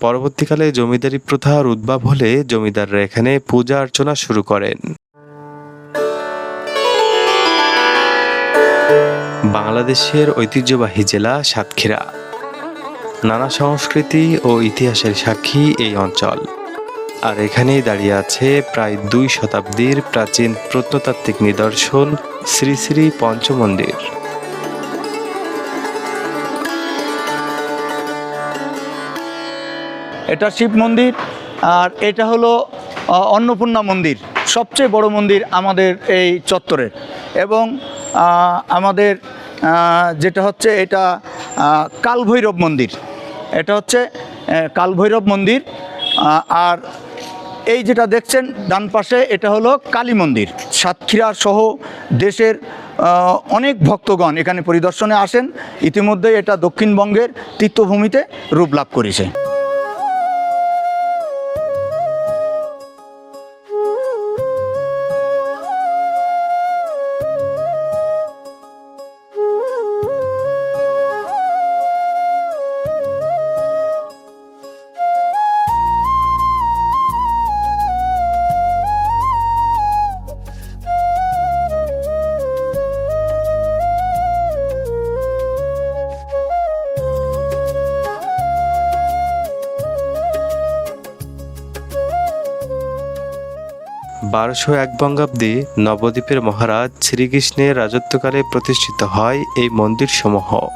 পরবর্তীকালে জমিদারি প্রথার উদ্ভব হলে জমিদাররা এখানে পূজা অর্চনা শুরু করেন। বাংলাদেশের ঐতিহ্যবাহী জেলা সাতক্ষীরা। নানা সংস্কৃতি ও ইতিহাসের সাক্ষী এই অঞ্চল। আর এখানেই দাঁড়িয়ে আছে প্রায় দুই শতাব্দীর প্রাচীন প্রত্নতাত্ত্বিক নিদর্শন শ্রী শ্রী পঞ্চমন্দির। এটা শিব মন্দির, আর এটা হলো অন্নপূর্ণা মন্দির, সবচেয়ে বড় মন্দির আমাদের এই চত্বরের এবং আমাদের যেটা হচ্ছে এটা কালভৈরব মন্দির। এটা হচ্ছে কালভৈরব মন্দির আর এই যেটা দেখছেন ডান পাশে, এটা হলো কালী মন্দির। সাতক্ষীরা সহ দেশের অনেক ভক্তগণ এখানে পরিদর্শনে আসেন। ইতিমধ্যে এটা দক্ষিণবঙ্গের তীর্থভূমিতে রূপ লাভ করেছে। বারোশো এক বঙ্গাব্দে নবদ্বীপের মহারাজ শ্রীকৃষ্ণের রাজত্বকালে প্রতিষ্ঠিত হয় এই মন্দির সমূহ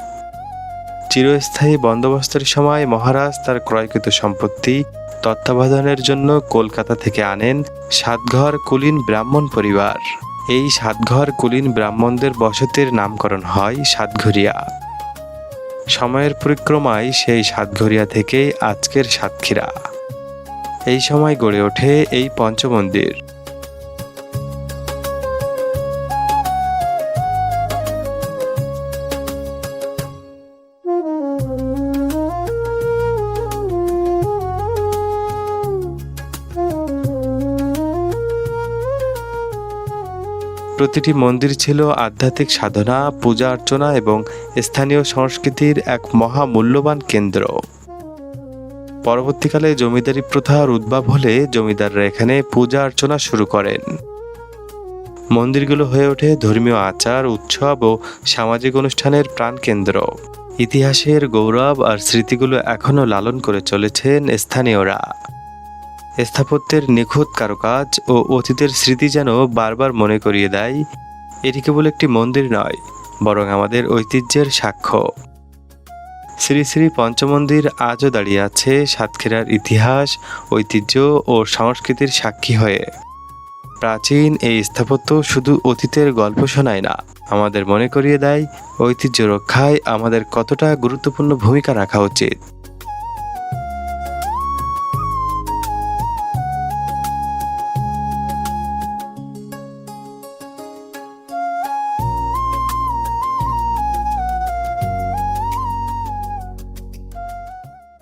চিরস্থায়ী বন্দোবস্তের সময় মহারাজ তার ক্রয়কৃত সম্পত্তি তত্ত্বাবধানের জন্য কলকাতা থেকে আনেন সাতঘর কুলীন ব্রাহ্মণ পরিবার। এই সাতঘর কুলীন ব্রাহ্মণদের বসতির নামকরণ হয় সাতঘরিয়া। সময়ের পরিক্রমায় সেই সাতঘরিয়া থেকে আজকের সাতক্ষীরা। এই সময় গড়ে ওঠে এই পঞ্চমন্দির। প্রতিটি মন্দির ছিল আধ্যাত্মিক সাধনা, পূজা অর্চনা এবং স্থানীয় সংস্কৃতির এক মহামূল্যবান কেন্দ্র। পরবর্তীকালে জমিদারি প্রথার উদ্ভব হলে জমিদাররা এখানে পূজা অর্চনা শুরু করেন। মন্দিরগুলো হয়ে ওঠে ধর্মীয় আচার, উৎসব ও সামাজিক অনুষ্ঠানের প্রাণকেন্দ্র। ইতিহাসের গৌরব আর স্মৃতিগুলো এখনও লালন করে চলেছেন স্থানীয়রা। স্থাপত্যের নিখুঁত কারুকাজ ও অতীতের স্মৃতি যেন বারবার মনে করিয়ে দেয়, এটি কেবল একটি মন্দির নয়, বরং আমাদের ঐতিহ্যের সাক্ষ্য। শ্রী শ্রী পঞ্চমন্দির আজও দাঁড়িয়ে আছে সাতক্ষীরার ইতিহাস, ঐতিহ্য ও সংস্কৃতির সাক্ষী হয়ে। প্রাচীন এই স্থাপত্য শুধু অতীতের গল্প শোনায় না, আমাদের মনে করিয়ে দেয় ঐতিহ্য রক্ষায় আমাদের কতটা গুরুত্বপূর্ণ ভূমিকা রাখা উচিত।